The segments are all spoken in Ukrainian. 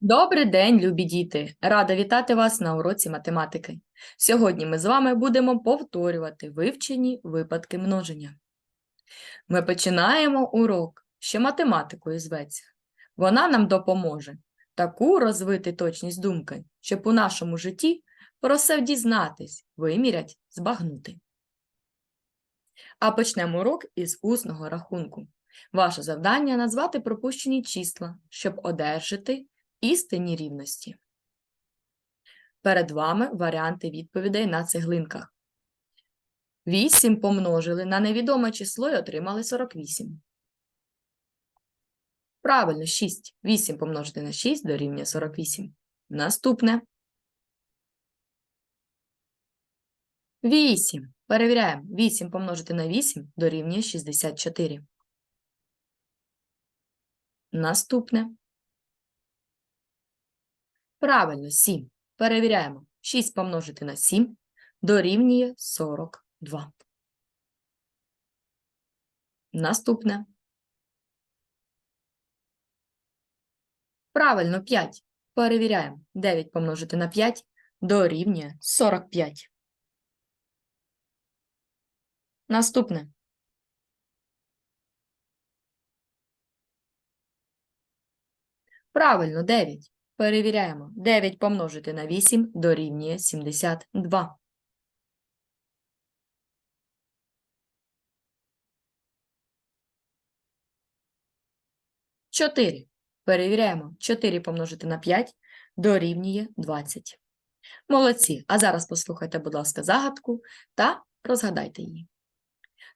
Добрий день, любі діти! Рада вітати вас на уроці математики. Сьогодні ми з вами будемо повторювати вивчені випадки множення. Ми починаємо урок, що математикою зветься. Вона нам допоможе таку розвити точність думки, щоб у нашому житті про все дізнатись, вимірять, збагнути. А почнемо урок із усного рахунку. Ваше завдання назвати пропущені числа, щоб одержати істинні рівності. Перед вами варіанти відповідей на цеглинках. 8 помножили на невідоме число і отримали 48. Правильно, 6. 8 помножити на 6 дорівнює 48. Наступне. 8. Перевіряємо. 8 помножити на 8 дорівнює 64. Наступне. Правильно, 7. Перевіряємо. 6 помножити на 7 дорівнює 42. Наступне. Правильно, 5. Перевіряємо. 9 помножити на 5 дорівнює 45. Наступне. Правильно, 9. Перевіряємо. 9 помножити на 8 дорівнює 72. Чотири. Перевіряємо. 4 помножити на 5 дорівнює 20. Молодці. А зараз послухайте, будь ласка, загадку та розгадайте її.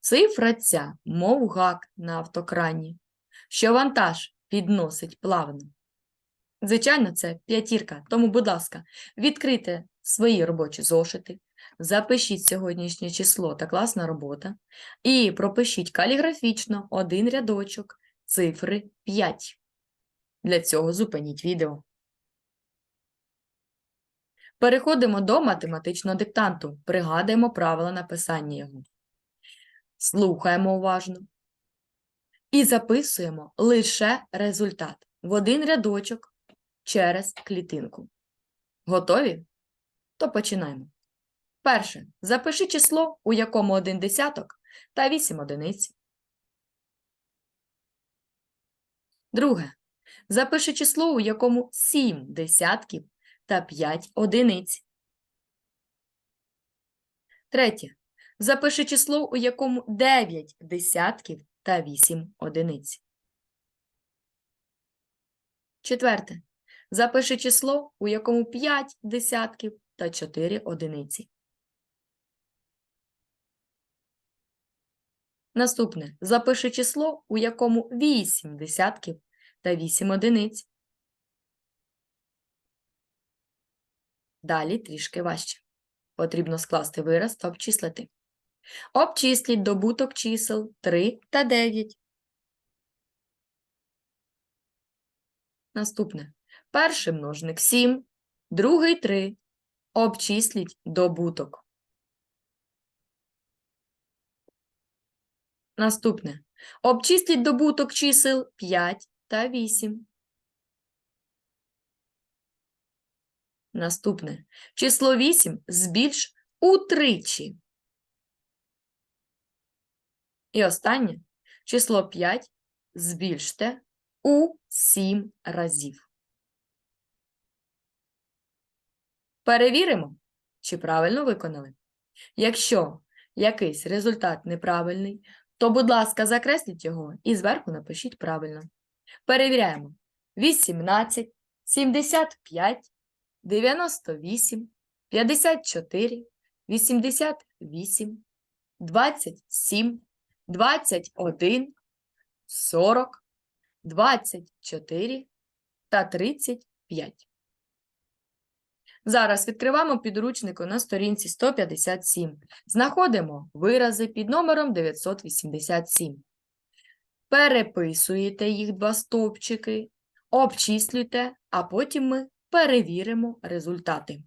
Цифра ця, мов гак на автокрані, що вантаж підносить плавно. Звичайно, це п'ятірка. Тому, будь ласка, відкрийте свої робочі зошити, запишіть сьогоднішнє число та класна робота і пропишіть каліграфічно один рядочок цифри 5. Для цього зупиніть відео. Переходимо до математичного диктанту. Пригадуємо правила написання його. Слухаємо уважно. І записуємо лише результат в один рядочок через клітинку. Готові? То починаємо. Перше. Запиши число, у якому один десяток та 8 одиниць. Друге. Запиши число, у якому 7 десятків та 5 одиниць. Третє. Запиши число, у якому 9 десятків та 8 одиниць. Четверте. Запиши число, у якому 5 десятків та 4 одиниці. Наступне. Запиши число, у якому 8 десятків та 8 одиниць. Далі трішки важче. Потрібно скласти вираз та обчислити. Обчисліть добуток чисел 3 та 9. Наступне. Перший множник 7, другий 3. Обчисліть добуток. Наступне. Обчисліть добуток чисел 5 та 8. Наступне. Число 8 збільш утричі. І останнє. Число 5 збільште у 7 разів. Перевіримо, чи правильно виконали. Якщо якийсь результат неправильний, то, будь ласка, закресліть його і зверху напишіть правильно. Перевіряємо. 18, 75, 98, 54, 88, 27, 21, 40, 24 та 35. Зараз відкриваємо підручнику на сторінці 157. Знаходимо вирази під номером 987. Переписуєте їх два стовпчики, обчислюйте, а потім ми перевіримо результати.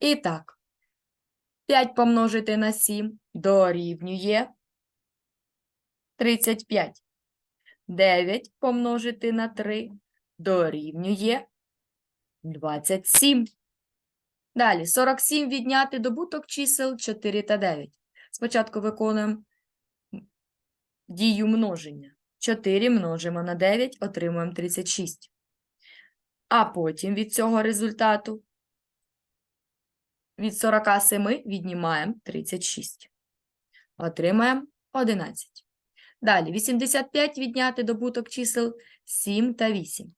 І так, 5 помножити на 7 дорівнює 35. 9 помножити на 3 дорівнює 27. Далі 47 відняти добуток чисел 4 та 9. Спочатку виконуємо дію множення. 4 множимо на 9, отримуємо 36. А потім від цього результату від 47 віднімаємо 36. Отримаємо 11. Далі 85 відняти добуток чисел 7 та 8.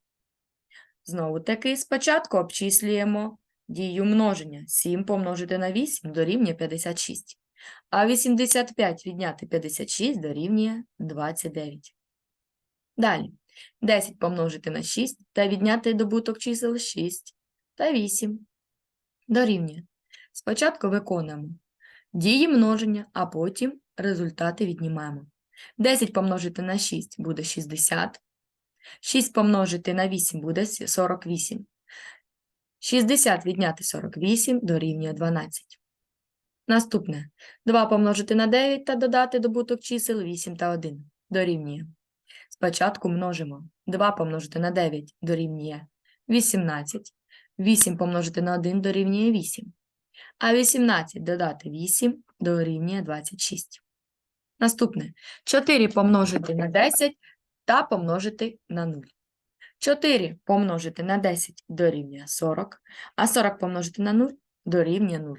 Знову таки, спочатку обчислюємо дію множення. 7 помножити на 8 дорівнює 56. А 85 відняти 56 дорівнює 29. Далі 10 помножити на 6 та відняти добуток чисел 6 та 8 дорівнює. Спочатку виконуємо дії множення, а потім результати віднімаємо. 10 помножити на 6 буде 60. 6 помножити на 8 буде 48. 60 відняти 48 дорівнює 12. Наступне. 2 помножити на 9 та додати добуток чисел 8 та 1 дорівнює. Спочатку множимо. 2 помножити на 9 дорівнює 18. 8 помножити на 1 дорівнює 8. А 18 додати 8 дорівнює 26. Наступне. 4 помножити на 10 та помножити на 0. 4 помножити на 10 дорівнює 40, а 40 помножити на 0 дорівнює 0.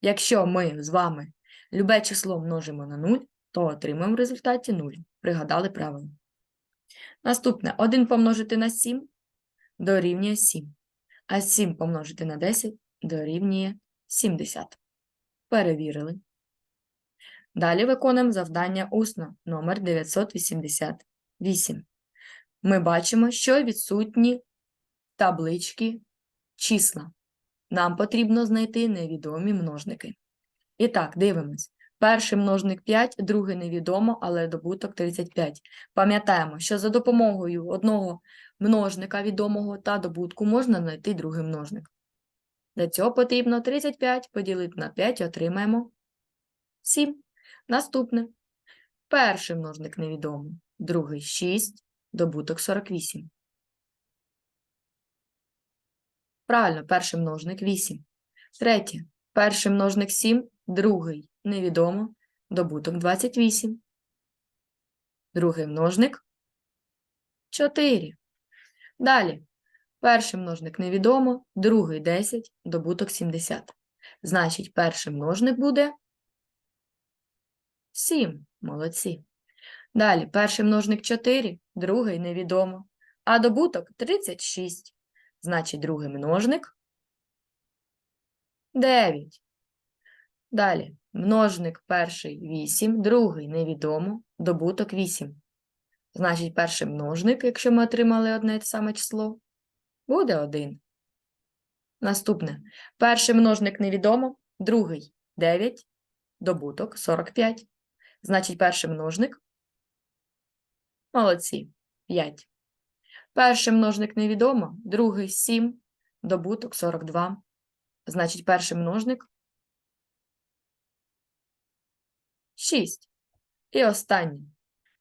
Якщо ми з вами любе число множимо на 0, то отримаємо в результаті 0. Пригадали правило. Наступне. 1 помножити на 7 дорівнює 7, а 7 помножити на 10 дорівнює 70. Перевірили. Далі виконуємо завдання усно номер 988. Ми бачимо, що відсутні таблички числа. Нам потрібно знайти невідомі множники. І так, дивимось. Перший множник 5, другий невідомо, але добуток 35. Пам'ятаємо, що за допомогою одного множника відомого та добутку можна знайти другий множник. Для цього потрібно 35 поділити на 5 і отримаємо 7. Наступне. Перший множник невідомий, другий 6, добуток 48. Правильно, перший множник 8. Третє. Перший множник 7, другий невідомо, добуток 28. Другий множник 4. Далі. Перший множник невідомо, другий 10, добуток 70. Значить, перший множник буде 7. Молодці. Далі, перший множник 4, другий невідомо, а добуток 36. Значить, другий множник 9. Далі, множник перший 8, другий невідомо, добуток 8. Значить, перший множник, якщо ми отримали одне те саме число, буде 1. Наступне. Перший множник невідомо, другий 9, добуток 45. Значить, перший множник. Молодці. 5. Перший множник невідомо, другий 7, добуток 42. Значить, перший множник 6. І останній.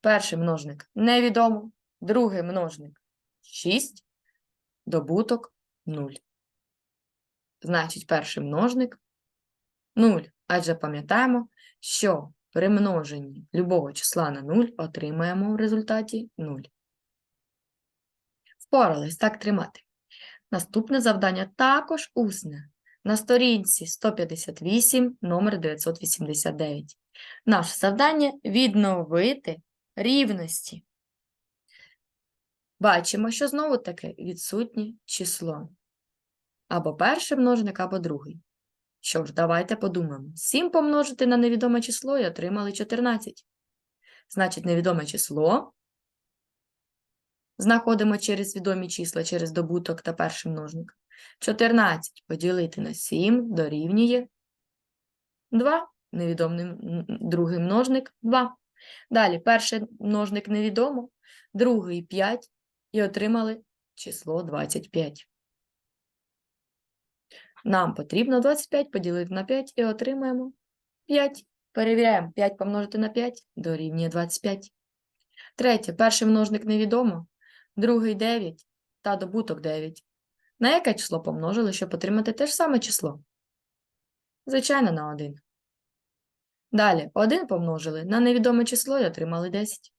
Перший множник невідомо, другий множник 6, добуток 0. Значить, перший множник 0. Адже пам'ятаємо, що при множенні любого числа на 0 отримаємо в результаті 0. Впорались, так тримати. Наступне завдання також усне. На сторінці 158, номер 989. Наше завдання відновити рівності. Бачимо, що знову таки відсутнє число. Або перший множник, або другий. Що ж, давайте подумаємо. 7 помножити на невідоме число і отримали 14. Значить, невідоме число знаходимо через відомі числа, через добуток та перший множник. 14 поділити на 7 дорівнює 2. Невідомий другий множник 2. Далі перший множник невідомо, другий 5 і отримали число 25. Нам потрібно 25 поділити на 5 і отримаємо 5. Перевіряємо. 5 помножити на 5 дорівнює 25. Третє. Перший множник невідомо. Другий 9 та добуток 9. На яке число помножили, щоб отримати те ж саме число? Звичайно, на 1. Далі 1 помножили на невідоме число і отримали 10.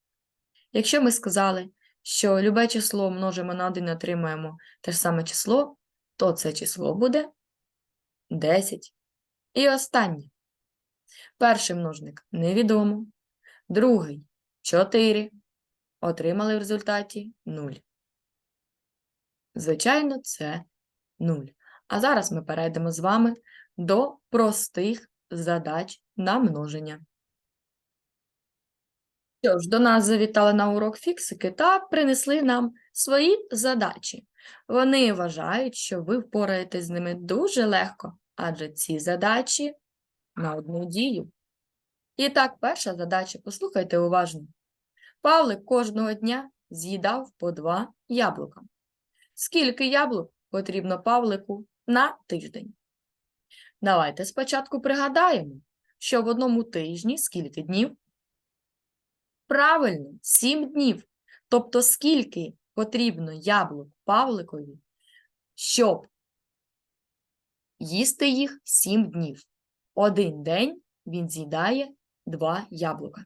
Якщо ми сказали, що любе число множимо на 1 і отримаємо те ж саме число, то це число буде 10. І останнє. Перший множник невідомо. Другий 4. Отримали в результаті 0. Звичайно, це 0. А зараз ми перейдемо з вами до простих задач на множення. Що ж, до нас завітали на урок фіксики та принесли нам свої задачі. Вони вважають, що ви впораєтесь з ними дуже легко, адже ці задачі на одну дію. І так, перша задача, послухайте уважно. Павлик кожного дня з'їдав по два яблука. Скільки яблук потрібно Павлику на тиждень? Давайте спочатку пригадаємо, що в одному тижні скільки днів? Правильно, 7 днів. Тобто скільки потрібно яблук Павликові, щоб їсти їх 7 днів. Один день він з'їдає 2 яблука.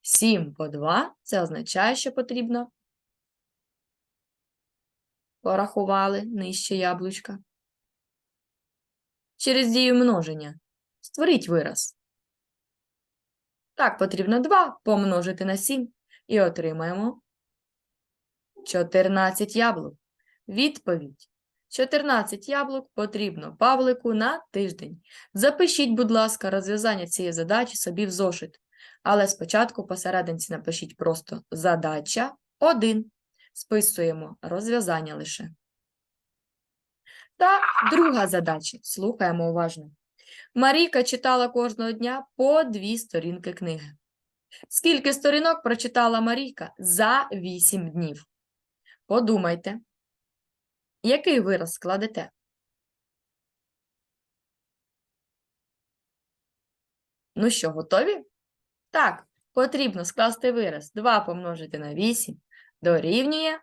7 по 2 – це означає, що потрібно порахували нижче яблучка. Через дію множення. Створіть вираз. Так, потрібно 2 помножити на 7 і отримаємо 14 яблук. Відповідь. 14 яблук потрібно Павлику на тиждень. Запишіть, будь ласка, розв'язання цієї задачі собі в зошит. Але спочатку посерединці напишіть просто задача 1. Списуємо розв'язання лише. Та друга задача. Слухаємо уважно. Марійка читала кожного дня по дві сторінки книги. Скільки сторінок прочитала Марійка за 8 днів? Подумайте. Який вираз складете? Ну що, готові? Так, потрібно скласти вираз 2 помножити на 8 дорівнює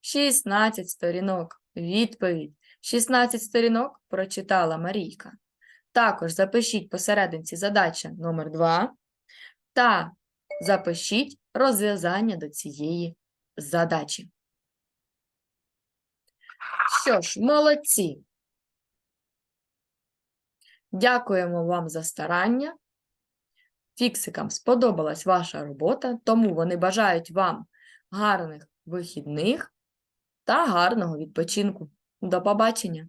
16 сторінок. Відповідь. 16 сторінок прочитала Марійка. Також запишіть посерединці задача номер 2 та запишіть розв'язання до цієї задачі. Що ж, молодці. Дякуємо вам за старання. Фіксикам сподобалась ваша робота, тому вони бажають вам гарних вихідних та гарного відпочинку. До побачення!